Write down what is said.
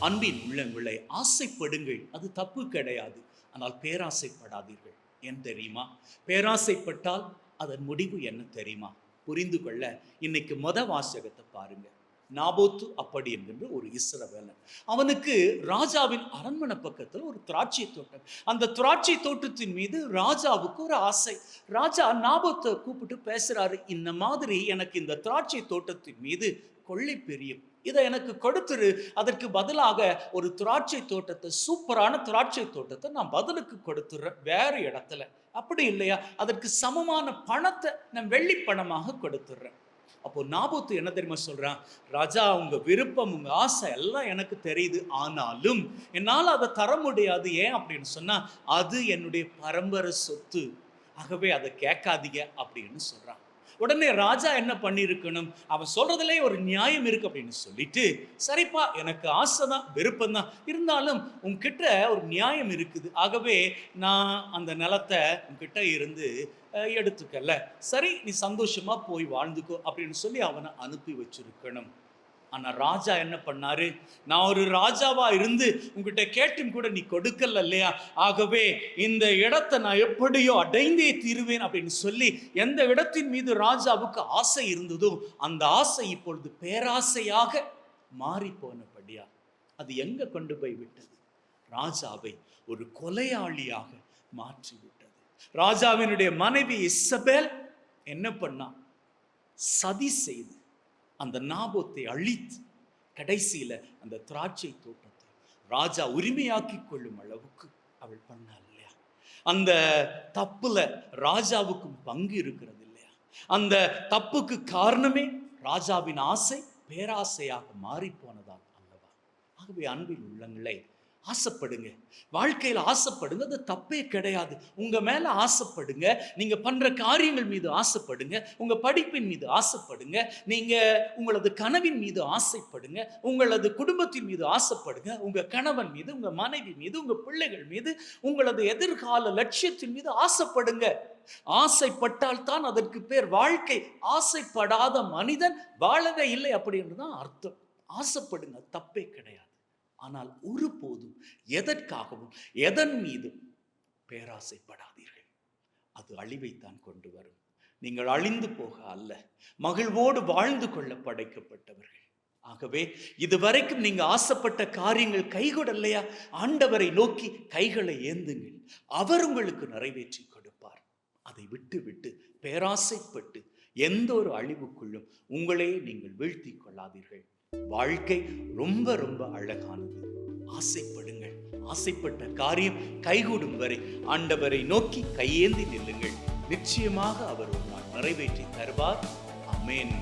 அன்பின் உள்ளங்களை ஆசைப்படுங்கள். அது தப்பு கிடையாது. ஆனால் பேராசைப்படாதீர்கள். ஏன் தெரியுமா? பேராசைப்பட்டால் அதன் முடிவு என்ன தெரியுமா? புரிந்து கொள்ள இன்னைக்கு மத வாசகத்தை பாருங்க. நாபோத்து அப்படி என்கின்ற ஒரு இஸ்ரவேலன். அவனுக்கு ராஜாவின் அரண்மனை பக்கத்தில் ஒரு திராட்சை தோட்டம். அந்த திராட்சை தோட்டத்தின் மீது ராஜாவுக்கு ஒரு ஆசை. ராஜா நாபோத்தை கூப்பிட்டு பேசுறாரு இந்த மாதிரி எனக்கு இந்த திராட்சை தோட்டத்தின் மீது கொள்ளை பெரியும். இதை எனக்கு கொடுத்துரு. அதற்கு பதிலாக ஒரு திராட்சை தோட்டத்தை சூப்பரான திராட்சை தோட்டத்தை நான் பதிலுக்கு கொடுத்துட்றேன். வேறு இடத்துல. அப்படி இல்லையா? அதற்கு சமமான பணத்தை நான் வெள்ளி பணமாக கொடுத்துட்றேன். அப்போ நாபூத்து என்ன தெரியுமா சொல்றான்? ராஜா உங்க விருப்பம் உங்க ஆசை எல்லாம் எனக்கு தெரியுது. ஆனாலும் என்னால் அதை தர முடியாது. ஏன் அப்படின்னு சொன்னா அது என்னுடைய பரம்பரை சொத்து. ஆகவே அதை கேட்காதீங்க அப்படின்னு சொல்றான். உடனே ராஜா என்ன பண்ணியிருக்கணும்? அவன் சொல்றதுலே ஒரு நியாயம் இருக்கு அப்படின்னு சொல்லிட்டு சரிப்பா எனக்கு ஆசை தான் விருப்பம் தான் இருந்தாலும் உன்கிட்ட ஒரு நியாயம் இருக்குது. ஆகவே நான் அந்த நிலத்தை உன்கிட்ட இருந்து எடுத்துக்கல. சரி நீ சந்தோஷமா போய் வாழ்ந்துக்கோ அப்படின்னு சொல்லி அவனை அனுப்பி வச்சிருக்கணும். ஆனால் ராஜா என்ன பண்ணாரு? நான் ஒரு ராஜாவாக இருந்து உங்ககிட்ட கேட்டும் கூட நீ கொடுக்கல இல்லையா ஆகவே இந்த இடத்தை நான் எப்படியோ அடைந்தே தீருவேன் அப்படின்னு சொல்லி எந்த இடத்தின் மீது ராஜாவுக்கு ஆசை இருந்ததோ அந்த ஆசை இப்பொழுது பேராசையாக மாறி போனபடியா அது எங்க கொண்டு போய் விட்டது? ராஜாவை ஒரு கொலையாளியாக மாற்றி விட்டது ராஜாவினுடைய மனைவி இசபேல் என்ன பண்ணா? சதி செய்து அந்த நாபத்தை அழித்து கடைசியில் அந்த திராட்சை தோட்டத்தை ராஜா உரிமையாக்கி கொள்ளும் அளவுக்கு அவள் பண்ணாள் இல்லையா? அந்த தப்புல ராஜாவுக்கும் பங்கு இருக்கிறது இல்லையா? அந்த தப்புக்கு காரணமே ராஜாவின் ஆசை பேராசையாக மாறி போனதால் அல்லவா? ஆகவே அன்பில் உள்ளங்களே ஆசைப்படுங்க. வாழ்க்கையில் ஆசைப்படுங்க அது தப்பே கிடையாது. உங்கள் மேலே ஆசைப்படுங்க நீங்கள் பண்ணுற காரியங்கள் மீது ஆசைப்படுங்க உங்கள் படிப்பின் மீது ஆசைப்படுங்க நீங்கள் உங்களது கனவின் மீது ஆசைப்படுங்க உங்களது குடும்பத்தின் மீது ஆசைப்படுங்க உங்கள் கணவன் மீது உங்கள் மனைவி மீது உங்கள் பிள்ளைகள் மீது உங்களது எதிர்கால லட்சியத்தின் மீது ஆசைப்படுங்க. ஆசைப்பட்டால் தான் அதற்கு பேர் வாழ்க்கை. ஆசைப்படாத மனிதன் வாழவே இல்லை அப்படின்னு தான் அர்த்தம். ஆசைப்படுங்க தப்பே கிடையாது. ஆனால் ஒருபோதும் எதற்காகவும் எதன் மீதும் பேராசைப்படாதீர்கள். அது அழிவைத்தான் கொண்டு வரும். நீங்கள் அழிந்து போக அல்ல மகிழ்வோடு வாழ்ந்து கொள்ள படைக்கப்பட்டவர்கள். ஆகவே இதுவரைக்கும் நீங்க ஆசைப்பட்ட காரியங்கள் கைகூடலையா ஆண்டவரை நோக்கி கைகளை ஏந்துங்கள். அவர் உங்களுக்கு நிறைவேற்றி கொடுப்பார். அதை விட்டு விட்டு பேராசைப்பட்டு எந்த ஒரு அழிவுக்குள்ளும் உங்களே நீங்கள் வீழ்த்தி கொள்ளாதீர்கள். வாழ்க்கை ரொம்ப ரொம்ப அழகானது. ஆசைப்படுங்கள். ஆசைப்பட்ட காரியம் கைகூடும் வரை ஆண்டவரை நோக்கி கையேந்தி நில்லுங்கள். நிச்சயமாக அவர் ஒரு நாள் நிறைவேற்றி தருவார். அமேன்